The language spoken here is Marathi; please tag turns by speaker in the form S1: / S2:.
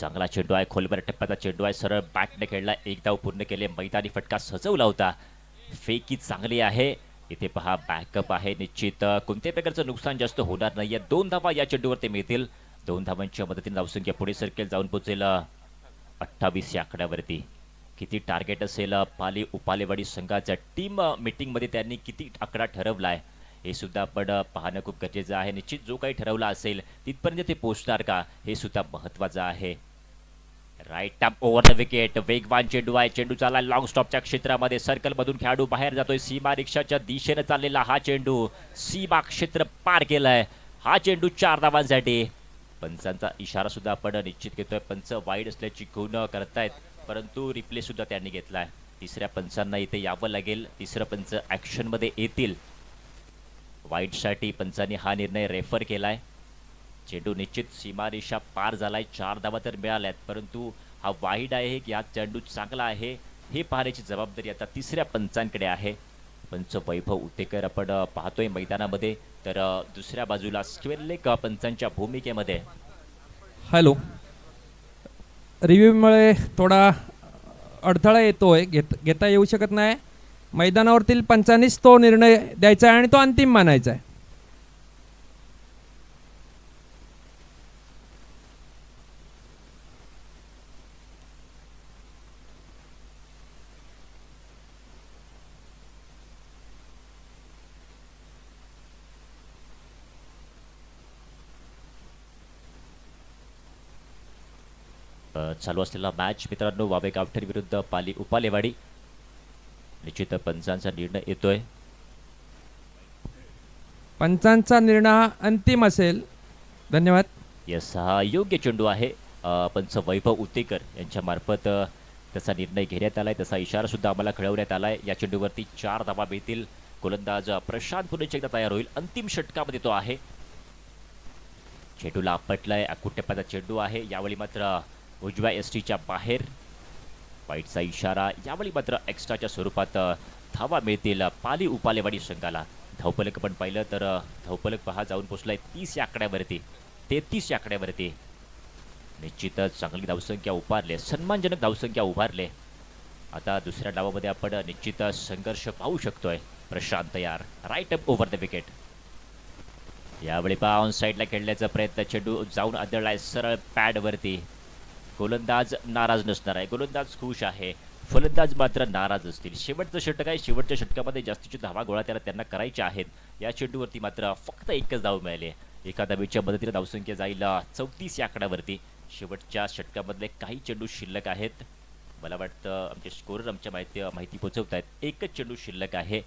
S1: चांगला चेंडू आहे. खोलवर टप्प्याचा चेंडू आहे. सरळ बॅटने खेळला. एक धाव पूर्ण केले. मैदानी फटका सजवला होता. फेकी चांगली आहे. इथे पहा बॅकअप आहे. निश्चित कोणत्याही प्रकारचं नुकसान जास्त होणार नाहीये. दोन धावा या चेंडूवरती मिळतील. दोन धावांच्या मदतीने धावसंख्या पुढे सरकेल. जाऊन पोहोचेल अठ्ठावीस या आकड्यावरती. किती टार्गेट असेल पाली उपालेवाडी संघाच्या टीम मीटिंगमध्ये त्यांनी किती आकडा ठरवला आहे हे सुद्धा आपण पाहणं खूप गरजेचं आहे. निश्चित जो काही ठरवला असेल तिथपर्यंत ते पोहोचणार का? हे सुद्धा महत्वाचं आहे. Right tap over the wicket वेगवान चेंडू आहे. चेंडू चालला लॉंग स्टॉपच्या क्षेत्रामध्ये. सर्कल मधून खेळाडू बाहेर जातोय. सीमा रिक्षाच्या दिशेने चाललेला हा चेंडू सीमा क्षेत्र पार केलाय. हा चेंडू चार धावांसाठी. पंचांचा इशारा सुद्धा आपण निश्चित घेतोय. पंच वाईड असल्याची खूण करतायत. परंतु रिप्ले सुद्धा त्यांनी घेतलाय. तिसऱ्या पंचांना इथे यावं लागेल. तिसरं पंच ऍक्शनमध्ये येतील. वाईटसाठी पंचांनी हा निर्णय रेफर केलाय. चेंडू निश्चित सीमारेषा पार झालाय. चार धावा तर मिळाल्यात परंतु हा वाईड आहे की हा चेंडू चांगला आहे हे पाहण्याची जबाबदारी आता तिसऱ्या पंचांकडे आहे. पंच वैभव उतेकर आपण पाहतोय मैदानामध्ये. तर दुसऱ्या बाजूला स्क्वेल्लेक पंचांच्या भूमिकेमध्ये.
S2: हॅलो. रिव्ह्यूमुळे थोडा अडथळा येतोय घेत घेता येऊ शकत नाही. मैदानावरतील पंचांनीच तो निर्णय द्यायचा आहे आणि तो अंतिम मानायचा आहे.
S1: चालू असलेला मॅच मित्रांनो वावे गावठण विरुद्ध पाली उपालेवाडी. निश्चित पंचांचा निर्णय येतोय.
S2: पंचांचा निर्णय हा अंतिम असेल. धन्यवाद.
S1: यस हा योग्य चेंडू आहे. अ, पंच वैभव उतेकर यांच्या मार्फत अ, त्याचा निर्णय घेण्यात आलाय. तसा इशारा सुद्धा आम्हाला कळवण्यात आलाय. या चेंडूवरती चार धावा मिळतील. गोलंदाज प्रशांत पुणेच एकदा तयार होईल. अंतिम षटकामध्ये तो आहे. चेंडूला आपटलाय. टप्प्याचा चेंडू आहे. यावेळी मात्र उजव्या एस टीच्या बाहेर. वाईटचा इशारा यावेळी मात्र एक्स्ट्राच्या स्वरूपात धावा मिळतील पाली उपालेवाडी संघाला. धावपलक पण पाहिलं तर धावपलक पहा जाऊन पोचलाय तीस या आकड्यावरती. तेहतीस या आकड्यावरती. निश्चितच चांगली धावसंख्या उभारले सन्मानजनक धावसंख्या उभारले. आता दुसऱ्या डावामध्ये आपण निश्चित संघर्ष पाहू शकतोय. प्रशांत यार right up over the wicket यावेळी पहा ऑन साईडला खेळण्याचा प्रयत्न चेंडू जाऊन आदळलाय सरळ पॅडवरती गोलंदाज नाराज नसणार आहे. गोलंदाज खुश आहे. फलंदाज मात्र नाराज असतील. शेवटचं षटक आहे. शेवटच्या षटकामध्ये जास्तीची धावा गोळा त्याला त्यांना करायच्या आहेत. या चेंडूवरती मात्र फक्त एकच धाव मिळाले एका धावेच्या मदतीने धावसंख्या जाईल. चौतीस या आकड्यावरती शेवटच्या षटकामधले काही चेंडू शिल्लक आहेत. मला वाटतं आमचे स्कोरर आमच्या माहिती माहिती पोहोचवत आहेत एकच चेंडू शिल्लक आहे.